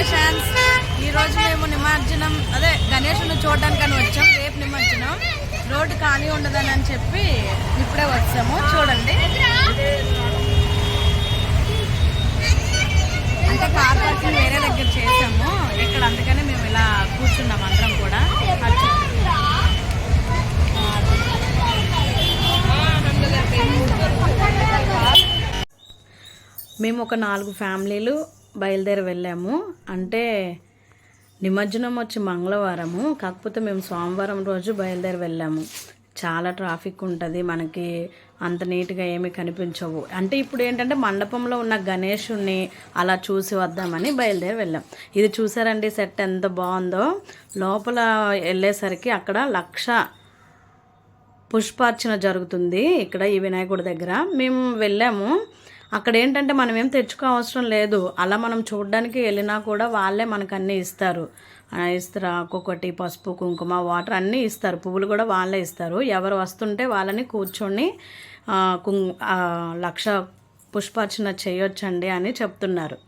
Congratulations ఈరోజు మేము నిమజ్జనం అదే గణేషుని చూడడానికని వచ్చాం. రేపు నిమజ్జనం. రోడ్డు ఖాళీ ఉండదని అని చెప్పి ఇప్పుడే వచ్చాము. చూడండి. అంటే కార్ పార్కింగ్ వేరే దగ్గర చేసాము. ఇక్కడ అందుకని మేము ఇలా కూర్చున్నాం అందరం కూడా. మేము ఒక నాలుగు ఫ్యామిలీలు. బయలుదేరి వెళ్ళాము. అంటే నిమజ్జనం వచ్చి మంగళవారము. కాకపోతే మేము సోమవారం రోజు బయలుదేరి వెళ్ళాము. చాలా ట్రాఫిక్ ఉంటుంది. మనకి అంత నీట్గా ఏమీ కనిపించవు. అంటే ఇప్పుడు ఏంటంటే మండపంలో ఉన్న గణేషుణ్ణి అలా చూసి వద్దామని బయలుదేరి వెళ్ళాం. ఇది చూసారండి సెట్ ఎంత బాగుందో. లోపల వెళ్ళేసరికి అక్కడ లక్ష పుష్పార్చన జరుగుతుంది. ఇక్కడ ఈ వినాయకుడి దగ్గర. మేము వెళ్ళాము. అక్కడ ఏంటంటే మనం ఏం తెచ్చుకో అవసరం లేదు. అలా మనం చూడడానికి వెళ్ళినా కూడా వాళ్ళే మనకు అన్నీ ఇస్తారు. ఆ, ఇస్తారు ఒక్కొక్కటి పసుపు కుంకుమ వాటర్ అన్నీ ఇస్తారు. పువ్వులు కూడా వాళ్ళే ఇస్తారు. ఎవరు వస్తుంటే వాళ్ళని కూర్చొని కుం లక్ష పుష్పార్చన చేయొచ్చండి అని చెప్తున్నారు.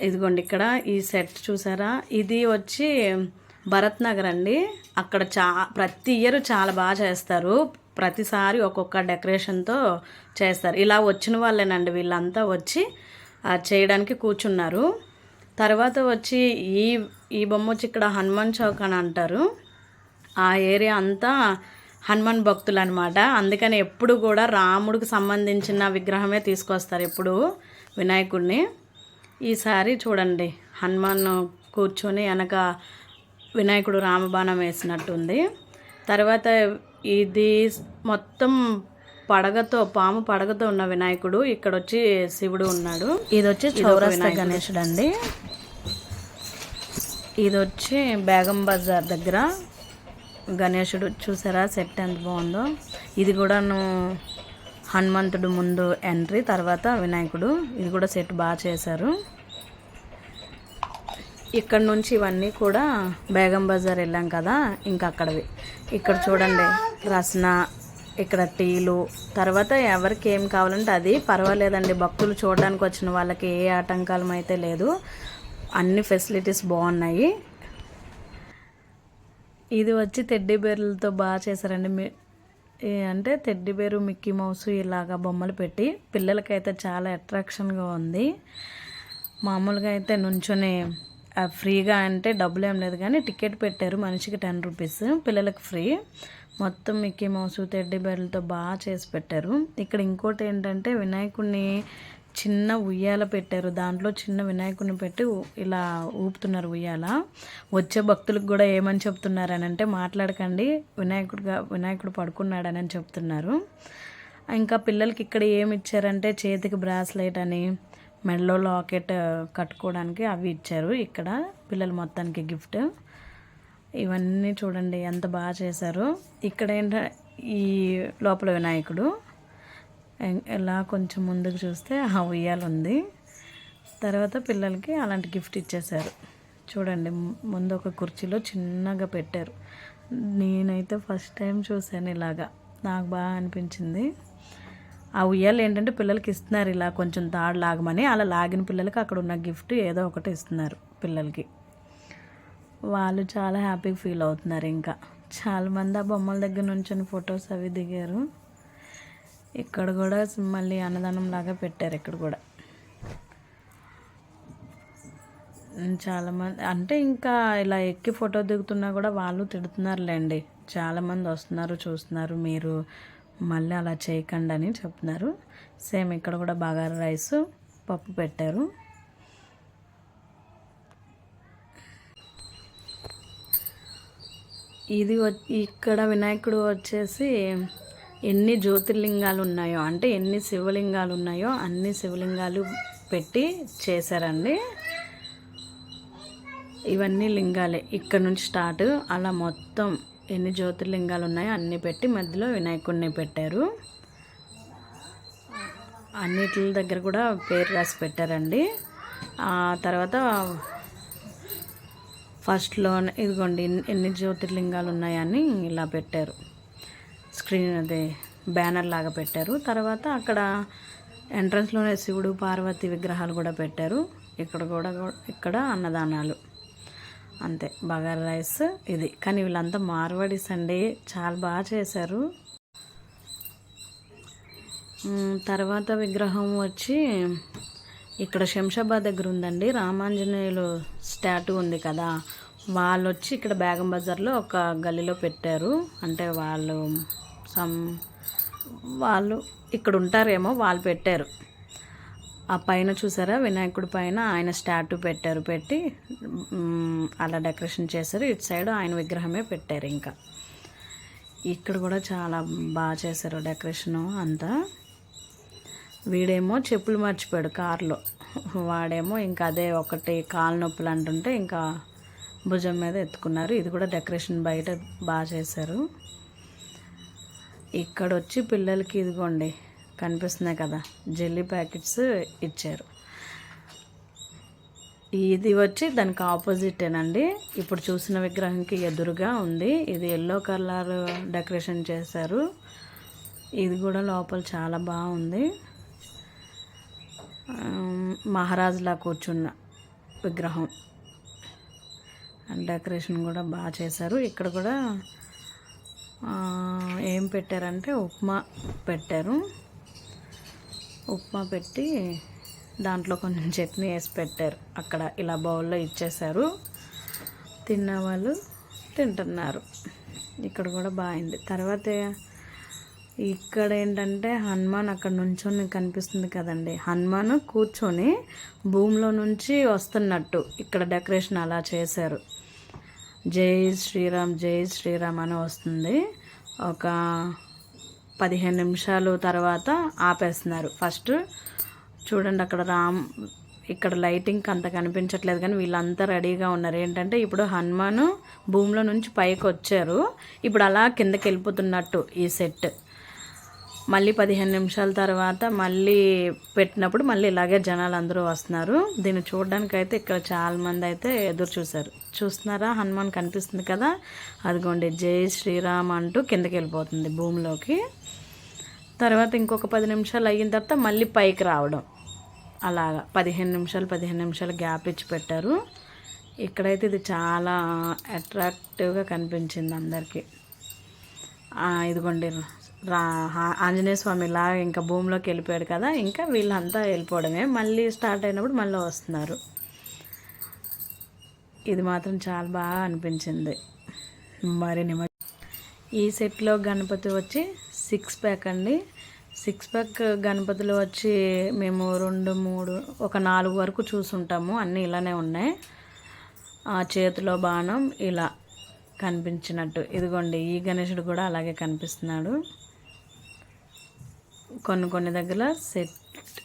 ఇదిగోండి ఇక్కడ ఈ సెట్ చూసారా? ఇది వచ్చి భరత్ నగర్ అండి. అక్కడ చా ప్రతి ఇయర్ చాలా బాగా చేస్తారు. ప్రతిసారి ఒక్కొక్క డెకరేషన్తో చేస్తారు. ఇలా వచ్చిన వాళ్ళేనండి వీళ్ళంతా వచ్చి చేయడానికి కూర్చున్నారు. తర్వాత వచ్చి ఈ ఈ బొమ్మ వచ్చి ఇక్కడ హనుమాన్ చౌక్ అని అంటారు. ఆ ఏరియా అంతా హనుమాన్ భక్తులు అనమాట అందుకని ఎప్పుడు కూడా రాముడికి సంబంధించిన విగ్రహమే తీసుకొస్తారు ఎప్పుడు వినాయకుడిని. ఈసారి చూడండి హనుమాన్ కూర్చొని వెనక వినాయకుడు రామబాణం వేసినట్టుంది. తర్వాత ఇది మొత్తం పడగతో పాము పడగతో ఉన్న వినాయకుడు. ఇక్కడ వచ్చి శివుడు ఉన్నాడు. ఇది వచ్చి చౌరస్తా గణేశుడు అండి ఇది వచ్చి బేగం బజార్ దగ్గర. గణేశుడు చూసారా సెట్ ఎంత బాగుందో? ఇది కూడాను హనుమంతుడు ముందు ఎంట్రీ తర్వాత వినాయకుడు. ఇది కూడా సెట్ బాగా చేశారు. ఇక్కడ నుంచి ఇవన్నీ కూడా బేగం బజార్ వెళ్ళాం కదా ఇంకా అక్కడవి. ఇక్కడ చూడండి రసన ఇక్కడ టీలు. తర్వాత ఎవరికి ఏం కావాలంటే అది. పర్వాలేదండి భక్తులు చూడడానికి వచ్చిన వాళ్ళకి ఏ ఆటంకాలం అయితే లేదు. అన్ని ఫెసిలిటీస్ బాగున్నాయి. ఇది వచ్చి టెడ్డీ బేర్లతో బాగా చేశారండి. మీ ఏ- అంటే టెడ్డీ బేరు మిక్కీ మౌస్ ఇలాగా బొమ్మలు పెట్టి పిల్లలకైతే చాలా అట్రాక్షన్గా ఉంది. మామూలుగా అయితే నుంచొని ఫ్రీగా అంటే డబ్బులు ఏం లేదు కానీ టికెట్ పెట్టారు మనిషికి టెన్ రూపీస్ పిల్లలకు ఫ్రీ. మొత్తం మిక్కీ మౌస్ తెడ్డి బేర్లతో బాగా చేసి పెట్టారు. ఇక్కడ ఇంకోటి ఏంటంటే వినాయకుడిని చిన్న ఉయ్యాల పెట్టారు. దాంట్లో చిన్న వినాయకుడిని పెట్టి ఇలా ఊపుతున్నారు ఉయ్యాల. వచ్చే భక్తులకు కూడా ఏమని చెప్తున్నారని అంటే మాట్లాడకండి వినాయకుడుగా వినాయకుడు పడుకున్నాడని చెప్తున్నారు. ఇంకా పిల్లలకి ఇక్కడ ఏమి ఇచ్చారంటే చేతికి బ్రాస్లెట్ అని మెడలో లాకెట్ కట్టుకోవడానికి అవి ఇచ్చారు. ఇక్కడ పిల్లలు మొత్తానికి గిఫ్ట్. ఇవన్నీ చూడండి ఎంత బాగా చేశారు. ఇక్కడ ఏంటంటే ఈ లోపల వినాయకుడు. ఎలా ఇలా కొంచెం ముందుకు చూస్తే ఆ ఉయ్యాల ఉంది తర్వాత పిల్లలకి అలాంటి గిఫ్ట్ ఇచ్చేశారు. చూడండి ముందు ఒక కుర్చీలో చిన్నగా పెట్టారు. నేనైతే ఫస్ట్ టైం చూశాను ఇలాగా. నాకు బాగా అనిపించింది. ఆ ఉయ్యాలు ఏంటంటే పిల్లలకి ఇస్తున్నారు ఇలా కొంచెం తాడు లాగమని. అలా లాగిన పిల్లలకి అక్కడ ఉన్న గిఫ్ట్ ఏదో ఒకటి ఇస్తున్నారు పిల్లలకి. వాళ్ళు చాలా హ్యాపీగా ఫీల్ అవుతున్నారు ఇంకా. చాలామంది ఆ బొమ్మల దగ్గర నుంచి ఫొటోస్ అవి దిగారు. ఇక్కడ కూడా మళ్ళీ అన్నదానం లాగా పెట్టారు ఇక్కడ కూడా. చాలామంది అంటే ఇంకా ఇలా ఎక్కి ఫోటో దిగుతున్నా కూడా వాళ్ళు తిడుతున్నారులేండి. చాలామంది వస్తున్నారు చూస్తున్నారు మీరు. మళ్ళీ అలా చేయకండి అని చెప్తున్నారు. సేమ్ ఇక్కడ కూడా బగారా రైస్ పప్పు పెట్టారు. ఇది వ- ఇక్కడ వినాయకుడు వచ్చేసి ఎన్ని జ్యోతిర్లింగాలు ఉన్నాయో అంటే ఎన్ని శివలింగాలు ఉన్నాయో అన్ని శివలింగాలు పెట్టి చేశారండి. ఇవన్నీ లింగాలే. ఇక్కడ నుంచి స్టార్ట్ అలా మొత్తం ఎన్ని జ్యోతిర్లింగాలు ఉన్నాయో అన్నీ పెట్టి మధ్యలో వినాయకుడిని పెట్టారు. అన్నిటి దగ్గర కూడా పేరు రాసి పెట్టారండి. ఆ తర్వాత ఫస్ట్లో ఇదిగోండి ఎన్ని- ఎన్ని జ్యోతిర్లింగాలు ఉన్నాయని ఇలా పెట్టారు. స్క్రీన్ అదే బ్యానర్ లాగా పెట్టారు. తర్వాత అక్కడ ఎంట్రన్స్లోనే శివుడు పార్వతి విగ్రహాలు కూడా పెట్టారు. ఇక్కడ కూడా ఇక్కడ అన్నదానాలు. అంతే. బగారా రైస్ ఇది. కానీ వీళ్ళంతా మార్వాడీస్ అండి చాలా బాగా చేశారు. తర్వాత విగ్రహం వచ్చి ఇక్కడ శంషాబాద్ దగ్గర ఉందండి. రామాంజనేయులు స్టాట్యూ ఉంది కదా. వాళ్ళు వచ్చి ఇక్కడ బేగం బజార్లో ఒక గల్లీలో పెట్టారు. అంటే వాళ్ళు సమ్ వాళ్ళు ఇక్కడ ఉంటారేమో వాళ్ళు పెట్టారు. ఆ పైన చూసారా? వినాయకుడి పైన ఆయన స్టాట్యూ పెట్టారు పెట్టి అలా డెకరేషన్ చేశారు. ఇటు సైడ్ ఆయన విగ్రహమే పెట్టారు ఇంకా. ఇక్కడ కూడా చాలా బాగా చేశారు డెకరేషను అంతా. వీడేమో చెప్పులు మర్చిపోయాడు కారులో. వాడేమో ఇంకా అదే ఒకటి కాలు నొప్పులు అంటుంటే ఇంకా భుజం మీద ఎత్తుకున్నారు. ఇది కూడా డెకరేషన్ బయట బాగా చేశారు. ఇక్కడ వచ్చి పిల్లలకి ఇదిగోండి. కనిపిస్తున్నాయి కదా. జెల్లీ ప్యాకెట్స్ ఇచ్చారు. ఇది వచ్చి దానికి ఆపోజిటేనండి. ఇప్పుడు చూసిన విగ్రహంకి ఎదురుగా ఉంది. ఇది ఎల్లో కలర్ డెకరేషన్ చేశారు. ఇది కూడా లోపల చాలా బాగుంది. మహారాజులా కూర్చున్న విగ్రహం. డెకరేషన్ కూడా బాగా చేశారు. ఇక్కడ కూడా ఏం పెట్టారంటే ఉప్మా పెట్టారు. ఉప్మా పెట్టి దాంట్లో కొంచెం చట్నీ వేసి పెట్టారు. అక్కడ ఇలా బౌల్లో ఇచ్చేశారు. తిన్న వాళ్ళు తింటున్నారు. ఇక్కడ కూడా బాగుంది. తర్వాత ఇక్కడ ఏంటంటే హనుమాన్ అక్కడ నుంచొని కనిపిస్తుంది కదండి. హనుమాన్ కూర్చొని భూమిలో నుంచి వస్తున్నట్టు ఇక్కడ డెకరేషన్ అలా చేశారు. జై శ్రీరామ్ జై శ్రీరామ్ అని వస్తుంది. ఒక పదిహేను నిమిషాలు తర్వాత ఆపేస్తున్నారు. ఫస్ట్ చూడండి అక్కడ రామ్ ఇక్కడ లైటింగ్ అంత కనిపించట్లేదు కానీ వీళ్ళంతా రెడీగా ఉన్నారు. ఏంటంటే ఇప్పుడు హనుమాన్ భూమిలో నుంచి పైకి వచ్చారు. ఇప్పుడు అలా కిందకి వెళ్ళిపోతున్నట్టు ఈ సెట్. మళ్ళీ పదిహేను నిమిషాల తర్వాత మళ్ళీ పెట్టినప్పుడు మళ్ళీ ఇలాగే జనాలు అందరూ వస్తున్నారు. దీన్ని చూడడానికి అయితే ఇక్కడ చాలామంది అయితే ఎదురు చూశారు. చూస్తున్నారా? హనుమాన్ కనిపిస్తుంది కదా? అదిగోండి జై శ్రీరామ్ అంటూ కిందకి వెళ్ళిపోతుంది భూమిలోకి. తర్వాత ఇంకొక పది నిమిషాలు అయిన తర్వాత మళ్ళీ పైకి రావడం. అలాగా పదిహేను నిమిషాలు పదిహేను నిమిషాలు గ్యాప్ ఇచ్చి పెట్టారు. ఇక్కడైతే ఇది చాలా అట్రాక్టివ్గా కనిపించింది అందరికీ. ఇదిగోండి. ఆంజనేయ స్వామి ఇలా ఇంకా భూమిలోకి వెళ్ళిపోయాడు కదా ఇంకా వీళ్ళంతా వెళ్ళిపోవడమే. మళ్ళీ స్టార్ట్ అయినప్పుడు మళ్ళీ వస్తున్నారు. ఇది మాత్రం చాలా బాగా అనిపించింది. మరి నిమ ఈ సెట్లో గణపతి వచ్చి సిక్స్ ప్యాక్ అండి. సిక్స్ ప్యాక్ గణపతులు వచ్చి మేము రెండు మూడు ఒక నాలుగు వరకు చూసుంటాము. అన్నీ ఇలానే ఉన్నాయి. ఆ చేతిలో బాణం ఇలా కనిపించినట్టు. ఇదిగోండి ఈ గణేశుడు కూడా అలాగే కనిపిస్తున్నాడు. కొన్ని కొన్ని దగ్గర సెట్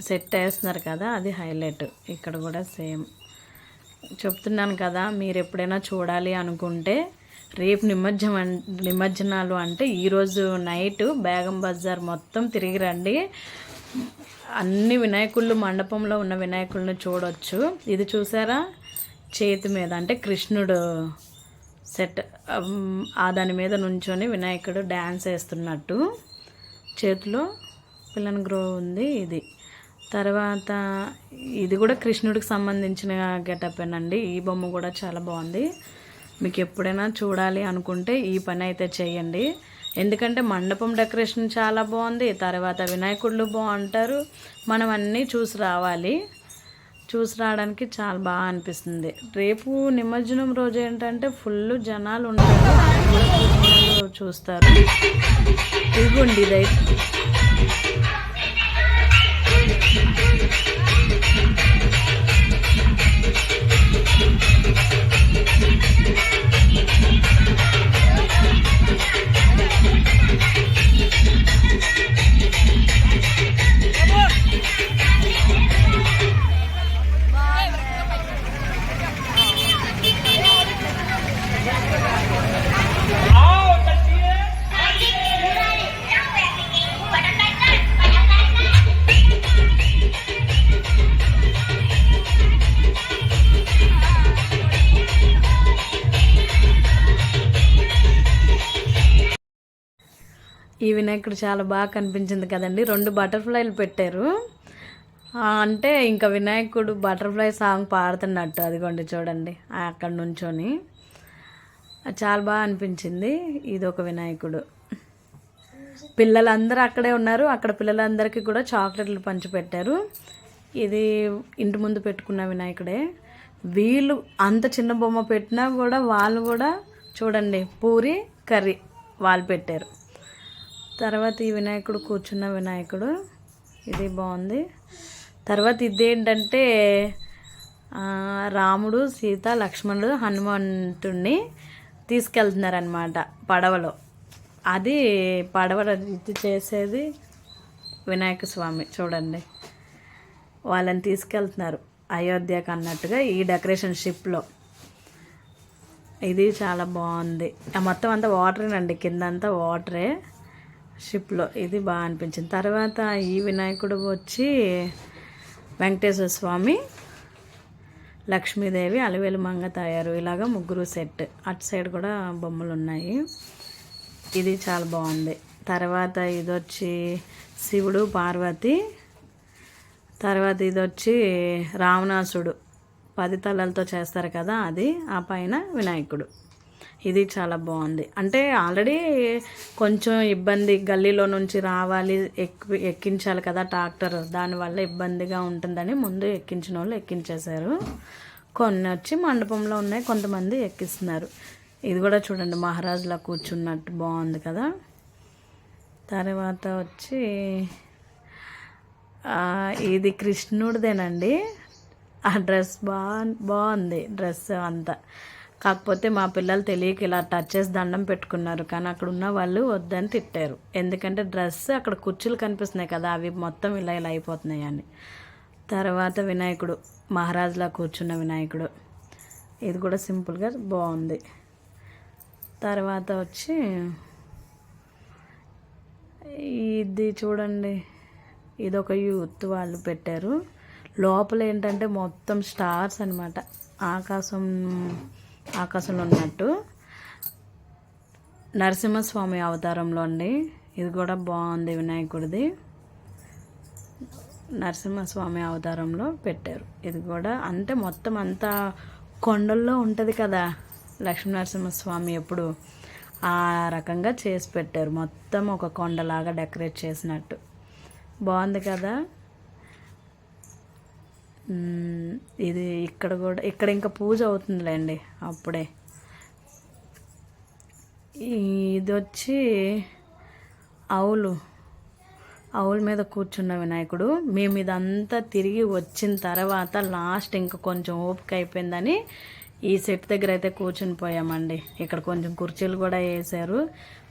సెట్ వేస్తున్నారు కదా అది హైలైట్. ఇక్కడ కూడా సేమ్. చెప్తున్నాను కదా మీరు ఎప్పుడైనా చూడాలి అనుకుంటే రేపు నిమజ్జనం నిమజ్జనాలు అంటే ఈరోజు నైట్ బేగం బజార్ మొత్తం తిరిగి రండి. అన్ని వినాయకుళ్ళు మండపంలో ఉన్న వినాయకుళ్ళని చూడొచ్చు. ఇది చూసారా? చేతి మీద అంటే కృష్ణుడు సెట్ ఆ దాని మీద నుంచొని వినాయకుడు డ్యాన్స్ వేస్తున్నట్టు. చేతిలో పిల్లన్ గ్రో ఉంది ఇది. తర్వాత ఇది కూడా కృష్ణుడికి సంబంధించిన గెటప్పేనండి అండి ఈ బొమ్మ కూడా చాలా బాగుంది. మీకు ఎప్పుడైనా చూడాలి అనుకుంటే ఈ పని అయితే చేయండి. ఎందుకంటే మండపం డెకరేషన్ చాలా బాగుంది. తర్వాత వినాయకుళ్ళు బాగుంటారు. మనం అన్నీ చూసి రావాలి. చూసి రావడానికి చాలా బాగా అనిపిస్తుంది. రేపు నిమజ్జనం రోజు ఏంటంటే ఫుల్ జనాలు ఉంటారు. చూస్తారు. ఇదిగోండి ఇదైతే. ఇక్కడ చాలా బాగా కనిపించింది కదండి. రెండు బటర్ఫ్లైలు పెట్టారు. అంటే ఇంకా వినాయకుడు బటర్ఫ్లై సాంగ్ పాడుతున్నట్టు అదిగోండి చూడండి అక్కడ నుంచొని. చాలా బాగా అనిపించింది. ఇది ఒక వినాయకుడు. పిల్లలందరూ అక్కడే ఉన్నారు. అక్కడ పిల్లలందరికీ కూడా చాక్లెట్లు పంచిపెట్టారు ఇది ఇంటి ముందు పెట్టుకున్న వినాయకుడే. వీళ్ళు అంత చిన్న బొమ్మ పెట్టినా కూడా వాళ్ళు కూడా చూడండి పూరి కర్రీ వాళ్ళు పెట్టారు. తర్వాత ఈ వినాయకుడు కూర్చున్న వినాయకుడు. ఇది బాగుంది. తర్వాత ఇదేంటంటే రాముడు సీత లక్ష్మణుడు హనుమంతుణ్ణి తీసుకెళ్తున్నారనమాట పడవలో. అది పడవ ఇది చేసేది వినాయక స్వామి చూడండి. వాళ్ళని తీసుకెళ్తున్నారు అయోధ్యకు అన్నట్టుగా ఈ డెకరేషన్ షిప్లో. ఇది చాలా బాగుంది. ఆ మొత్తం అంతా వాటరేనండి కింద అంతా వాటరే. షిప్లో. ఇది బాగా అనిపించింది. తర్వాత ఈ వినాయకుడు వచ్చి వెంకటేశ్వర స్వామి లక్ష్మీదేవి అలవేలు మంగ తయారు. ఇలాగ ముగ్గురు సెట్. అటు సైడ్ కూడా బొమ్మలు ఉన్నాయి ఇది చాలా బాగుంది. తర్వాత ఇది వచ్చి శివుడు పార్వతి. తర్వాత ఇది వచ్చి రావణాసుడు. పది తలలతో చేస్తారు కదా అది. ఆ పైన వినాయకుడు. ఇది చాలా బాగుంది. అంటే ఆల్రెడీ కొంచెం ఇబ్బంది గల్లీలో నుంచి రావాలి ఎక్కి ఎక్కించాలి కదా ట్రాక్టర్. దానివల్ల ఇబ్బందిగా ఉంటుందని ముందు ఎక్కించిన వాళ్ళు ఎక్కించేశారు. కొన్ని వచ్చి మండపంలో ఉన్నాయి కొంతమంది ఎక్కిస్తున్నారు. ఇది కూడా చూడండి మహారాజులా కూర్చున్నట్టు బాగుంది కదా. తర్వాత వచ్చి ఇది కృష్ణుడిదేనండి. ఆ డ్రెస్ బా బాగుంది డ్రెస్ అంతా. కాకపోతే మా పిల్లలు తెలియక ఇలా టచ్ చేసి దండం పెట్టుకున్నారు. కానీ అక్కడ ఉన్న వాళ్ళు వద్దని తిట్టారు. ఎందుకంటే డ్రెస్ అక్కడ కుర్చీలు కనిపిస్తున్నాయి కదా అవి మొత్తం ఇలా ఇలా అయిపోతున్నాయి అని. తర్వాత వినాయకుడు మహారాజులా కూర్చున్న వినాయకుడు. ఇది కూడా సింపుల్గా బాగుంది. తర్వాత వచ్చి ఇది చూడండి. ఇది ఒక యూత్ వాళ్ళు పెట్టారు. లోపల ఏంటంటే మొత్తం స్టార్స్ అనమాట ఆకాశం ఆకాశంలో ఉన్నట్టు. నరసింహస్వామి అవతారంలో అండి. ఇది కూడా బాగుంది వినాయకుడిది. నరసింహస్వామి అవతారంలో పెట్టారు. ఇది కూడా అంటే మొత్తం అంతా కొండల్లో ఉంటుంది కదా లక్ష్మీ నరసింహస్వామి ఎప్పుడు. ఆ రకంగా చేసి పెట్టారు. మొత్తం ఒక కొండలాగా డెకరేట్ చేసినట్టు. బాగుంది కదా? ఇది ఇక్కడ కూడా ఇక్కడ ఇంకా పూజ అవుతుందిలేండి అప్పుడే. ఇది వచ్చి ఆవులు. ఆవుల మీద కూర్చున్న వినాయకుడు. మేము ఇదంతా తిరిగి వచ్చిన తర్వాత లాస్ట్ ఇంకా కొంచెం ఓపిక అయిపోయిందని ఈ సెట్ దగ్గర అయితే కూర్చుని పోయామండి. ఇక్కడ కొంచెం కుర్చీలు కూడా వేసారు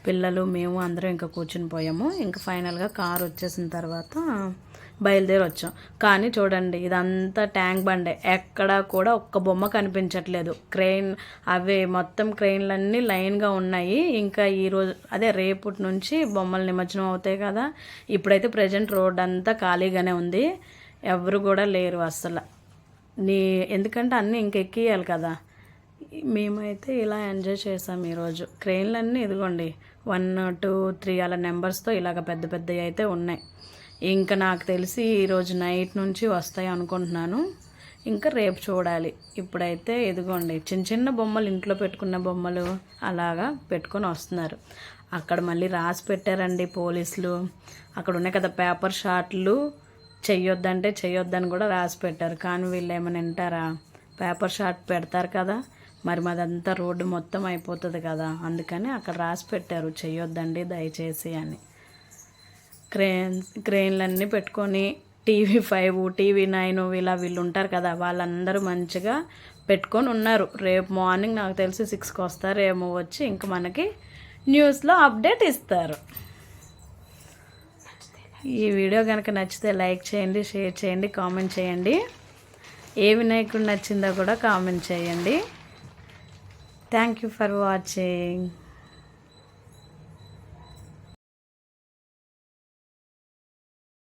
పిల్లలు మేము అందరం ఇంకా కూర్చుని పోయాము. ఇంకా ఫైనల్గా కార్ వచ్చేసిన తర్వాత బయలుదేరి వచ్చాం కానీ చూడండి ఇదంతా ట్యాంక్ బండే. ఎక్కడా కూడా ఒక్క బొమ్మ కనిపించట్లేదు. క్రెయిన్ అవే మొత్తం క్రెయిన్లన్నీ లైన్గా ఉన్నాయి. ఇంకా ఈరోజు అదే రేపటి నుంచి బొమ్మలు నిమజ్జనం అవుతాయి కదా. ఇప్పుడైతే ప్రజెంట్ రోడ్ అంతా ఖాళీగానే ఉంది. ఎవరు కూడా లేరు అస్సలు. నీ ఎందుకంటే అన్నీ ఇంక ఎక్కియాలి కదా. మేమైతే ఇలా ఎంజాయ్ చేసాం ఈరోజు. క్రెయిన్లన్నీ ఇదిగోండి వన్ టూ త్రీ అలా నెంబర్స్తో ఇలాగ పెద్ద పెద్దవి అయితే ఉన్నాయి. ఇంకా నాకు తెలిసి ఈరోజు నైట్ నుంచి వస్తాయి అనుకుంటున్నాను. ఇంకా రేపు చూడాలి. ఇప్పుడైతే ఇదిగోండి చిన్న చిన్న బొమ్మలు ఇంట్లో పెట్టుకున్న బొమ్మలు అలాగా పెట్టుకొని వస్తున్నారు. అక్కడ మళ్ళీ రాసి పెట్టారండి పోలీసులు. అక్కడ ఉన్నాయి కదా పేపర్ షాట్లు. చెయ్యొద్దంటే చెయ్యొద్దని కూడా రాసి పెట్టారు. కానీ వీళ్ళు ఏమైనా వింటారా? పేపర్ షాట్ పెడతారు కదా. మరి మాదంతా రోడ్డు మొత్తం అయిపోతుంది కదా. అందుకని అక్కడ రాసి పెట్టారు. చెయ్యొద్దండి దయచేసి అని. క్రేన్ క్రేన్లన్నీ పెట్టుకొని టీవీ ఫైవ్ టీవీ నైన్ ఇలా వీళ్ళు ఉంటారు కదా వాళ్ళందరూ మంచిగా పెట్టుకొని ఉన్నారు. రేపు మార్నింగ్ నాకు తెలిసి సిక్స్కి వస్తారేమో వచ్చి ఇంక మనకి న్యూస్లో అప్డేట్ ఇస్తారు. ఈ వీడియో కనుక నచ్చితే లైక్ చేయండి షేర్ చేయండి కామెంట్ చేయండి. ఏ వినాయకుడు నచ్చిందో కూడా కామెంట్ చేయండి. Thank you for watching.